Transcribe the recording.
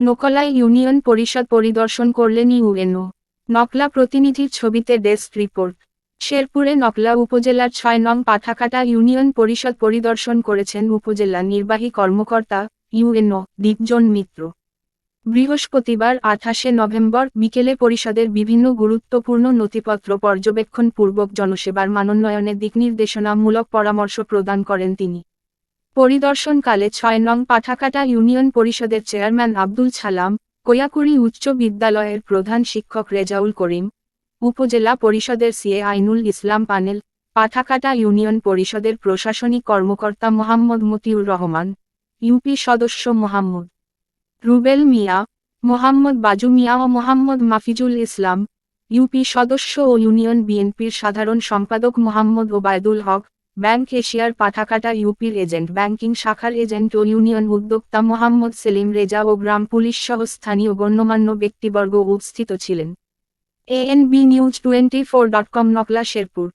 নোকলা union পরিষদ পরিদর্শন করলেন ইউএনও। নকলা প্রতিনিধির ছবিতে ডেস্ক রিপোর্ট। শেরপুরে নকলা উপজেলার ছয় নং পাঠাকাটা ইউনিয়ন পরিষদ পরিদর্শন করেছেন উপজেলা নির্বাহী কর্মকর্তা ইউএনও দীপজন মিত্র। বৃহস্পতিবার আঠাশে নভেম্বর বিকেলে পরিষদের বিভিন্ন গুরুত্বপূর্ণ নথিপত্র পর্যবেক্ষণ পূর্বক জনসেবার মানোন্নয়নে দিকনির্দেশনামূলক পরামর্শ প্রদান করেন তিনি। পরিদর্শনকালে ছয় নং পাঠাকাটা ইউনিয়ন পরিষদের চেয়ারম্যান আব্দুল ছালাম কোয়াকুড়ি উচ্চ বিদ্যালয়ের প্রধান শিক্ষক রেজাউল করিম, উপজেলা পরিষদের CA Ainul Islam panel, Pathakata union পরিষদের প্রশাসনিক কর্মকর্তা মোহাম্মদ মতিউর রহমান, ইউপি সদস্য মোহাম্মদ রুবেল মিয়া, মোহাম্মদ বাজু মিয়া ও মোহাম্মদ মাফিজুল ইসলাম, ইউপি সদস্য ও ইউনিয়ন বিএনপির সাধারণ সম্পাদক মোহাম্মদ ওবায়দুল হক ব্যাংক এশিয়ার পাঠাকাটা ইউপির এজেন্ট, ব্যাংকিং শাখার এজেন্ট ও ইউনিয়ন উদ্যোক্তা মোহাম্মদ সেলিম রেজা ও গ্রাম পুলিশ সহ স্থানীয় গণ্যমান্য ব্যক্তিবর্গ উপস্থিত ছিলেন। ANB news twenty four dot com, Nakla Sherpur.